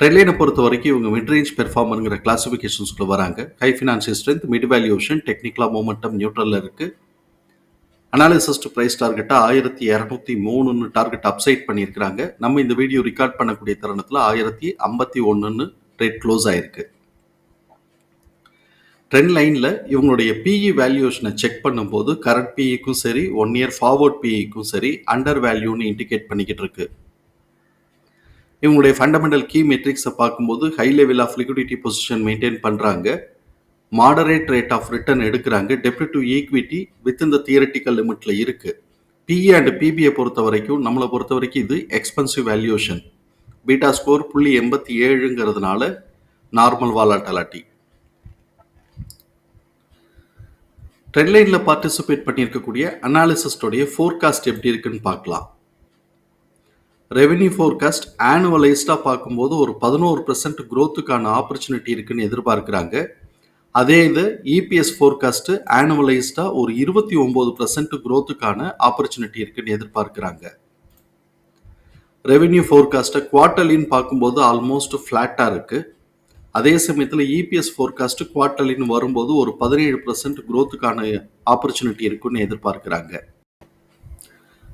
ட்ரெட்லைனை பொறுத்த வரைக்கும் இவங்க மிட்ரேஞ்ச் பெர்ஃபார்மருங்கிற கிளாசிஃபிகேஷன்ஸ்குள்ள வராங்க. High financial strength mid valuation டெக்னிக்கலாக மூமெண்டம் நியூட்ரலில் இருக்குது அனாலிசிஸ் டு பிரைஸ் ஆயிரத்தி இரநூத்தி மூணுன்னு டார்கெட் அப்சைட் பண்ணியிருக்கிறாங்க. நம்ம இந்த வீடியோ ரெக்கார்ட் பண்ணக்கூடிய தருணத்தில் ஆயிரத்தி ஐம்பத்தி ஒன்றுன்னு ரேட் க்ளோஸ் ஆயிருக்கு. ட்ரெண்ட் லைனில் இவங்களுடைய பிஇ வேல்யூஷனை செக் பண்ணும்போது கரண்ட் பிஇக்கும் சரி ஒன் இயர் ஃபார்வர்ட் பிஇக்கும் சரி அண்டர் வேல்யூன்னு இண்டிகேட் பண்ணிக்கிட்டு இருக்குது இவங்களுடைய ஃபண்டமெண்டல் கீ மெட்ரிக்ஸை பார்க்கும்போது high level of liquidity position maintain பண்ணுறாங்க மாடரேட் ரேட் ஆஃப் ரிட்டர்ன் எடுக்கிறாங்க. டெப்ட் டு ஈக்விட்டி வித் இந்த தியரட்டிக்கல் லிமிட்ல இருக்கு. பிஇ அண்ட் பிபிஐ பொறுத்த வரைக்கும் நம்மளை பொறுத்த வரைக்கும் இது எக்ஸ்பென்சிவ் வேல்யூஷன் பீட்டா ஸ்கோர் புள்ளி எண்பத்தி ஏழுங்கிறதுனால நார்மல் வாலாட்டலாட்டி ட்ரெண்ட்லைனில் பார்ட்டிசிபேட் பண்ணியிருக்கக்கூடிய அனாலிசிஸ்டோடைய ஃபோர்காஸ்ட் எப்படி இருக்குன்னு பார்க்கலாம். ரெவென்யூ ஃபோர்காஸ்ட் ஆனுவலைஸ்டாக பார்க்கும்போது ஒரு பதினோரு பர்சன்ட் க்ரோத்துக்கான ஆப்பர்ச்சுனிட்டி இருக்குன்னு எதிர்பார்க்குறாங்க. அதே இது இபிஎஸ் ஃபோர்காஸ்ட்டு ஆனுவலைஸ்டாக ஒரு இருபத்தி ஒம்பது பர்சன்ட் க்ரோத்துக்கான ஆப்பர்ச்சுனிட்டி இருக்குன்னு எதிர்பார்க்குறாங்க. ரெவென்யூ ஃபோர்காஸ்ட்டை குவார்ட்டர்லின்னு பார்க்கும்போது ஆல்மோஸ்ட் ஃப்ளாட்டாக இருக்குது அதே சமயத்தில் இபிஎஸ் ஃபோர்காஸ்ட்டு குவார்ட்டர்லின்னு வரும்போது ஒரு பதினேழு பர்சன்ட் க்ரோத்துக்கான ஆப்பர்ச்சுனிட்டி இருக்குன்னு எதிர்பார்க்குறாங்க.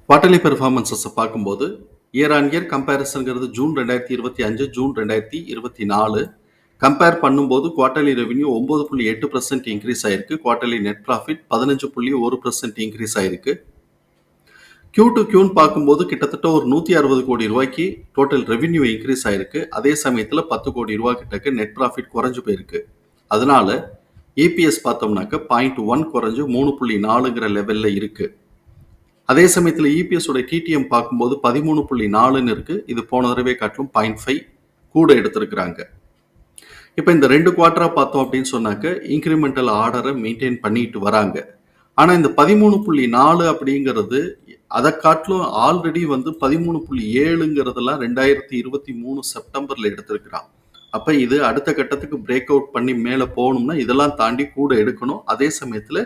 குவார்ட்டர்லி பெர்ஃபார்மன்ஸஸை பார்க்கும்போது இயர் ஆன் இயர் கம்பேரிசன்கிறது ஜூன் ரெண்டாயிரத்தி இருபத்தி அஞ்சு ஜூன் ரெண்டாயிரத்தி இருபத்தி நாலு. கம்பேர் பண்ணும்போது குவார்டர்லி ரெவென்யூ ஒம்பது புள்ளி எட்டு பர்சன்ட் இன்க்ரீஸ் ஆயிருக்கு. குவார்டர்லி நெட் ப்ராஃபிட் பதினஞ்சு புள்ளி ஒரு பர்சன்ட் இன்க்ரீஸ் ஆயிருக்கு. கியூ டு கியூன்னு பார்க்கும்போது கிட்டத்தட்ட ஒரு நூற்றி அறுபது கோடி ரூபாய்க்கு டோட்டல் ரெவென்யூ இன்க்ரீஸ் ஆயிருக்கு. அதே சமயத்தில் பத்து கோடி ரூபா கிட்டக்கு நெட் ப்ராஃபிட் குறைஞ்சு போயிருக்கு. அதனால ஏபிஎஸ் பார்த்தோம்னாக்க பாயிண்ட் ஒன் குறைஞ்சு மூணு புள்ளி நாலுங்கிற லெவலில் இருக்குது அதே சமயத்தில் இபிஎஸோட டிடிஎம் பார்க்கும்போது பதிமூணு புள்ளி நாலுன்னு இருக்கு. இது போன தடவை காட்டிலும் பாயிண்ட் ஃபைவ் கூட எடுத்திருக்கிறாங்க. இப்போ இந்த ரெண்டு குவார்டரா பார்த்தோம் அப்படின்னு சொன்னாக்க இன்க்ரிமெண்டல் ஆர்டரை மெயின்டைன் பண்ணிட்டு வராங்க. ஆனால் இந்த பதிமூணு புள்ளி நாலு அப்படிங்கிறது அதை காட்டிலும் ஆல்ரெடி வந்து பதிமூணு புள்ளி ஏழுங்கிறதெல்லாம் ரெண்டாயிரத்தி இருபத்தி மூணு செப்டம்பர்ல எடுத்திருக்கிறான். அப்போ இது அடுத்த கட்டத்துக்கு பிரேக் அவுட் பண்ணி மேலே போகணும்னா இதெல்லாம் தாண்டி கூட எடுக்கணும். அதே சமயத்தில்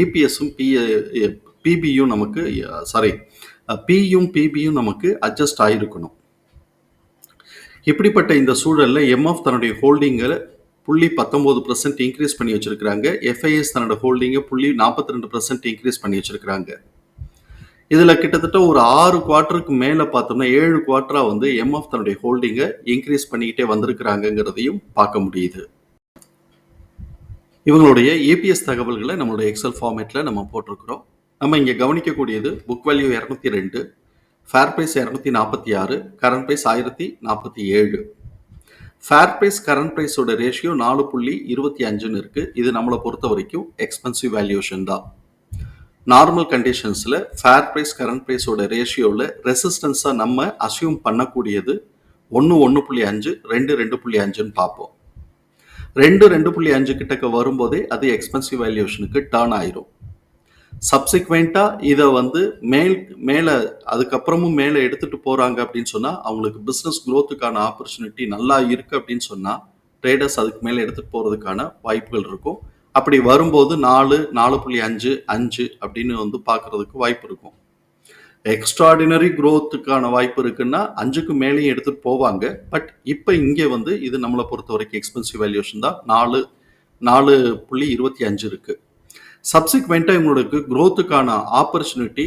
இபிஎஸும் பிஏ பிபியும் நமக்கு சாரி பியும் பிபியும் நமக்கு அட்ஜஸ்ட் ஆகிருக்கணும் இப்படிப்பட்ட இந்த சூழலில் எம்எஃப் தன்னுடைய ஹோல்டிங்கை புள்ளி பத்தொம்போது பர்சன்ட் இன்க்ரீஸ் பண்ணி வச்சுருக்கிறாங்க. எஃப்ஐஎஸ் தன்னோட ஹோல்டிங்கை புள்ளி நாற்பத்தி ரெண்டு பர்சன்ட் இன்க்ரீஸ் பண்ணி வச்சிருக்கிறாங்க. இதில் கிட்டத்தட்ட ஒரு ஆறு குவார்ட்டருக்கு மேலே பார்த்தோம்னா ஏழு குவார்ட்டராக வந்து எம்எஃப் தன்னுடைய ஹோல்டிங்கை இன்க்ரீஸ் பண்ணிக்கிட்டே வந்திருக்கிறாங்கங்கிறதையும் பார்க்க முடியுது. இவங்களுடைய ஏபிஎஸ் தகவல்களை நம்மளுடைய எக்ஸல் ஃபார்மேட்டில் நம்ம போட்டிருக்கிறோம். நம்ம இங்கே கவனிக்கக்கூடியது புக் வேல்யூ இரநூத்தி ரெண்டு ஃபேர் ப்ரைஸ் இரநூத்தி நாற்பத்தி ஆறு கரண்ட் ப்ரைஸ் ஆயிரத்தி நாற்பத்தி ஏழு. ஃபேர் ப்ரைஸ் கரண்ட் ப்ரைஸோட ரேஷியோ நாலு புள்ளி இருபத்தி அஞ்சுன்னு இருக்குது இது நம்மளை பொறுத்த வரைக்கும் எக்ஸ்பென்சிவ் வேல்யூஷன் தான். நார்மல் கண்டிஷன்ஸில் ஃபேர் ப்ரைஸ் கரண்ட் ப்ரைஸோட ரேஷியோவில் ரெசிஸ்டன்ஸாக நம்ம அசியூம் பண்ணக்கூடியது ஒன்று ஒன்று புள்ளி அஞ்சு ரெண்டு ரெண்டு புள்ளி அஞ்சுன்னு பார்ப்போம். ரெண்டு ரெண்டு புள்ளி அஞ்சு கிட்டக்க வரும்போதே அது எக்ஸ்பென்சிவ் வேல்யூஷனுக்கு டேர்ன் ஆயிரும். சப்சிக்வெண்ட்டாக இதை வந்து மேல் மேலே அதுக்கப்புறமும் மேலே எடுத்துகிட்டு போகிறாங்க அப்படின்னு சொன்னால் அவங்களுக்கு பிஸ்னஸ் க்ரோத்துக்கான ஆப்பர்ச்சுனிட்டி நல்லா இருக்குது அப்படின்னு சொன்னால் ட்ரேடர்ஸ் அதுக்கு மேலே எடுத்துகிட்டு போகிறதுக்கான வாய்ப்புகள் இருக்கும். அப்படி வரும்போது நாலு நாலு புள்ளி அஞ்சு அஞ்சு அப்படின்னு வந்து பார்க்குறதுக்கு வாய்ப்பு இருக்கும். எக்ஸ்ட்ராடினரி க்ரோத்துக்கான வாய்ப்பு இருக்குன்னா அஞ்சுக்கு மேலேயும் எடுத்துகிட்டு போவாங்க. பட் இப்போ இங்கே வந்து இது நம்மளை பொறுத்த வரைக்கும் எக்ஸ்பென்சிவ் வேல்யூஷன் தான். நாலு நாலு புள்ளி இருபத்தி அஞ்சு இருக்குது சப்சிக்வெண்ட்டாக இவங்களுக்கு க்ரோத்துக்கான ஆப்பர்ச்சுனிட்டி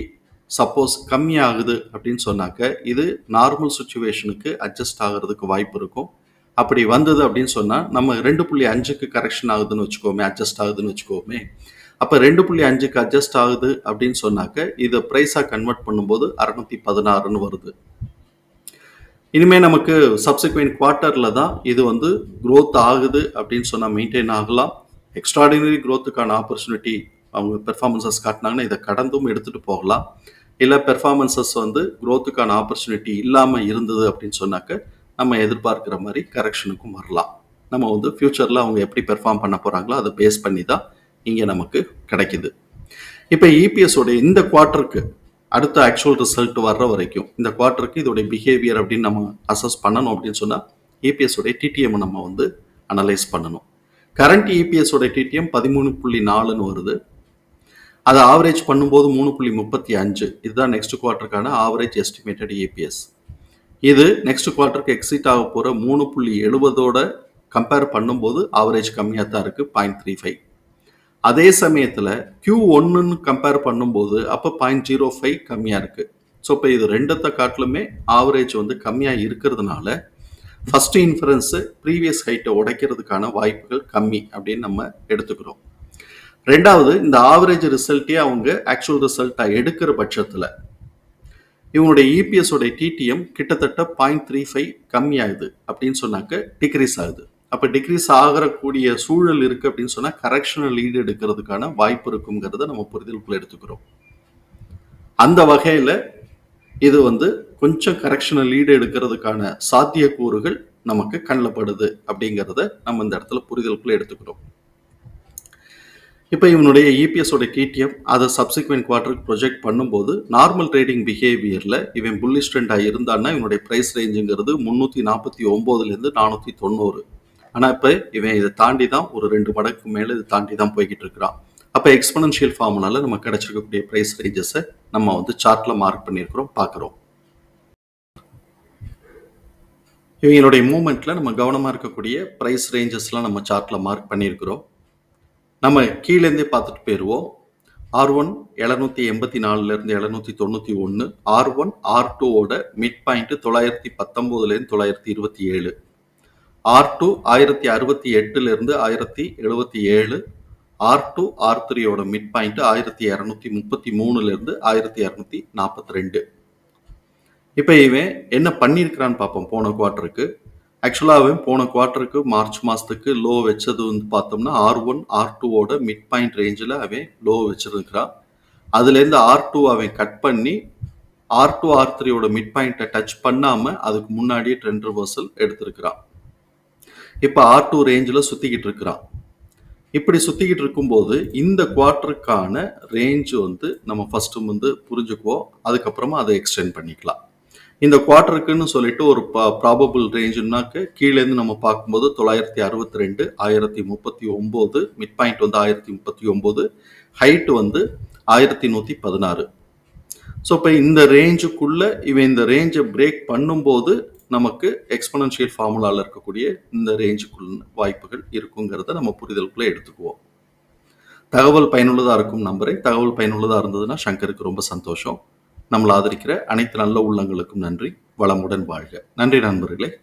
சப்போஸ் கம்மியாகுது அப்படின்னு சொன்னாக்க இது நார்மல் சுச்சுவேஷனுக்கு அட்ஜஸ்ட் ஆகிறதுக்கு வாய்ப்பு இருக்கும். அப்படி வந்தது அப்படின்னு சொன்னால் நம்ம ரெண்டு புள்ளி அஞ்சுக்கு கரெக்ஷன் ஆகுதுன்னு வச்சுக்கோமே அட்ஜஸ்ட் ஆகுதுன்னு வச்சுக்கோமே. அப்போ ரெண்டு புள்ளி அஞ்சுக்கு அட்ஜஸ்ட் ஆகுது அப்படின்னு சொன்னாக்க இதை ப்ரைஸாக கன்வெர்ட் பண்ணும்போது அறநூற்றி பதினாறுன்னு வருது. இனிமேல் நமக்கு சப்சிக்வெண்ட் குவார்ட்டரில் தான் இது வந்து க்ரோத் ஆகுது அப்படின்னு சொன்னால் மெயின்டைன் ஆகலாம். எக்ஸ்ட்ராடினரி க்ரோத்துக்கான ஆப்பர்ச்சுனிட்டி அவங்க பெர்ஃபார்மன்சஸ் காட்டினாங்கன்னா இதை கடந்தும் எடுத்துகிட்டு போகலாம். இல்லை பெர்ஃபார்மன்சஸ் வந்து க்ரோத்துக்கான ஆப்பர்ச்சுனிட்டி இல்லாமல் இருந்தது அப்படின்னு சொன்னாக்க நம்ம எதிர்பார்க்குற மாதிரி கரெக்ஷனுக்கும் வரலாம். நம்ம வந்து ஃப்யூச்சரில் அவங்க எப்படி பெர்ஃபார்ம் பண்ண போகிறாங்களோ அதை பேஸ் பண்ணி தான் இங்கே நமக்கு கிடைக்குது. இப்போ இபிஎஸோட இந்த குவார்ட்டருக்கு அடுத்த ஆக்சுவல் ரிசல்ட் வர்ற வரைக்கும் இந்த குவார்ட்டருக்கு இதோடைய பிஹேவியர் அப்படின்னு நம்ம அசஸ் பண்ணணும் அப்படின்னு சொன்னால் இபிஎஸோடைய டிடிஎம் நம்ம வந்து அனலைஸ் பண்ணணும். கரண்ட் இபிஎஸோட டிடிஎம் பதிமூணு புள்ளி நாலுன்னு வருது. அதை ஆவரேஜ் பண்ணும்போது மூணு புள்ளி முப்பத்தி அஞ்சு. இதுதான் நெக்ஸ்ட் குவார்ட்டருக்கான ஆவரேஜ் எஸ்டிமேட்டட் இபிஎஸ் இது நெக்ஸ்ட் குவார்ட்டருக்கு எக்ஸிட் ஆக போகிற மூணு புள்ளி எழுபதோட கம்பேர் பண்ணும்போது ஆவரேஜ் கம்மியாக தான் இருக்குது பாயிண்ட் த்ரீ ஃபைவ் அதே சமயத்தில் கியூ ஒன்றுன்னு கம்பேர் பண்ணும்போது அப்போ பாயிண்ட் ஜீரோ ஃபைவ் கம்மியாக இருக்குது ஸோ இப்போ இது ரெண்டத்தை காட்டிலுமே ஆவரேஜ் வந்து கம்மியாக இருக்கிறதுனால ஃபஸ்ட்டு இன்ஃபரன்ஸு ப்ரீவியஸ் ஹைட்டை உடைக்கிறதுக்கான வாய்ப்புகள் கம்மி அப்படின்னு நம்ம எடுத்துக்கிறோம். ரெண்டாவது இந்த ஆவரேஜ் ரிசல்ட்டே அவங்க ஆக்சுவல் ரிசல்ட்டாக எடுக்கிற பட்சத்தில் இவங்களுடைய இபிஎஸோடைய டிடிஎம் கிட்டத்தட்ட பாயிண்ட் த்ரீ ஃபைவ் கம்மியாகுது அப்படின்னு சொன்னாக்க டிக்ரீஸ் ஆகுது. அப்போ டிக்ரீஸ் ஆகிறக்கூடிய சூழல் இருக்குது அப்படின்னு சொன்னால் கரெக்ஷனல் லீடு எடுக்கிறதுக்கான வாய்ப்பு இருக்குங்கிறத நம்ம புரிதலுக்குள்ள எடுத்துக்கிறோம். அந்த வகையில் இது வந்து கொஞ்சம் கரெக்ஷனல் லீடு எடுக்கிறதுக்கான சாத்தியக்கூறுகள் நமக்கு கண்ணப்படுது அப்படிங்கிறத நம்ம இந்த இடத்துல புரிதலுக்குள்ள எடுத்துக்கிறோம் இப்போ இவனுடைய இபிஎஸோட கேடிஎம் அதை சப்சிக்வெண்ட் குவார்ட்டருக்கு ப்ரொஜெக்ட் பண்ணும்போது நார்மல் ட்ரேடிங் பிஹேவியரில் இவன் புல்லிஷ் ட்ரெண்டாக இருந்தான்னா இவனுடைய ப்ரைஸ் ரேஞ்சுங்கிறது முந்நூற்றி நாற்பத்தி ஒம்போதுலேருந்து நானூற்றி தொண்ணூறு. ஆனால் இப்போ இவன் இதை தாண்டி தான் ஒரு ரெண்டு மடக்கு மேலே இதை தாண்டி தான் போய்கிட்டு இருக்கிறான். அப்போ எக்ஸ்பனன்ஷியல் ஃபார்முனால நம்ம கிடைச்சிருக்கக்கூடிய ப்ரைஸ் ரேஞ்சஸை நம்ம வந்து சார்ட்டில் மார்க் பண்ணியிருக்கிறோம் பார்க்குறோம். இவங்களுடைய மூமெண்ட்டில் நம்ம கவனமாக இருக்கக்கூடிய ப்ரைஸ் ரேஞ்சஸ்லாம் நம்ம சார்ட்டில் மார்க் பண்ணியிருக்கிறோம். நம்ம கீழேருந்தே பார்த்துட்டு போயிடுவோம் ஆர் ஒன் எழுநூற்றி எண்பத்தி நாலுலேருந்து எழுநூற்றி தொண்ணூற்றி ஒன்று ஆர் ஒன் ஆர் டூவோட மிட் பாயிண்ட்டு தொள்ளாயிரத்தி பத்தொம்போதுலேருந்து தொள்ளாயிரத்தி இருபத்தி ஏழு. ஆர் டூ ஆயிரத்தி அறுபத்தி எட்டுலேருந்து ஆயிரத்தி எழுபத்தி ஏழு. ஆர் டூ ஆர் த்ரீயோட மிட் பாயிண்ட் ஆயிரத்தி இரநூத்தி முப்பத்தி மூணுலேருந்து ஆயிரத்தி இரநூத்தி நாற்பத்தி ரெண்டு இப்போ இவன் என்ன பண்ணியிருக்கிறான்னு பார்ப்போம். போன குவார்ட்டருக்கு ஆக்சுவலாகவே போன குவார்ட்டருக்கு மார்ச் மாதத்துக்கு லோ வச்சது வந்து பார்த்தோம்னா ஆர் ஒன் ஆர் டூவோட மிட் பாயிண்ட் ரேஞ்சில் அவன் லோ வச்சிருக்கிறான். அதுலேருந்து ஆர் டூ அவன் கட் பண்ணி ஆர் டூ ஆர் த்ரீயோட மிட் பாயிண்ட்டை டச் பண்ணாமல் அதுக்கு முன்னாடியே ட்ரெண்ட் ரிவர்சல் எடுத்திருக்கிறான். இப்போ ஆர் டூ ரேஞ்சில் சுற்றிக்கிட்டு இருக்கிறான். இப்படி சுற்றிக்கிட்டு இருக்கும்போது இந்த குவார்ட்டருக்கான ரேஞ்ச் வந்து நம்ம ஃபஸ்ட்டு வந்து புரிஞ்சுக்குவோம். அதுக்கப்புறமா அதை எக்ஸ்டெண்ட் பண்ணிக்கலாம். இந்த குவார்ட்டருக்குன்னு சொல்லிட்டு ஒரு ப்ராபபிள் ரேஞ்சுனாக்க கீழேருந்து நம்ம பார்க்கும்போது தொள்ளாயிரத்தி அறுபத்தி ரெண்டு ஆயிரத்தி முப்பத்தி ஒம்பது மிட் பாயிண்ட் வந்து ஆயிரத்தி முப்பத்தி ஒம்பது ஹைட் வந்து ஆயிரத்தி நூற்றி பதினாறு. ஸோ இப்போ இந்த ரேஞ்சுக்குள்ளே இவன் இந்த ரேஞ்சை பிரேக் பண்ணும்போது நமக்கு எக்ஸ்பனன்ஷியல் ஃபார்முலாவில் இருக்கக்கூடிய இந்த ரேஞ்சுக்குள்ள வாய்ப்புகள் இருக்குங்கிறத நம்ம புரிதலுக்குள்ளே எடுத்துக்குவோம். தகவல் பயனுள்ளதாக இருக்கும் நம்பரை தகவல் பயனுள்ளதாக இருந்ததுன்னா சங்கருக்கு ரொம்ப சந்தோஷம். நம்மளை ஆதரிக்கிற அனைத்து நல்ல உள்ளங்களுக்கும் நன்றி. வளமுடன் வாழ்க. நன்றி நண்பர்களே.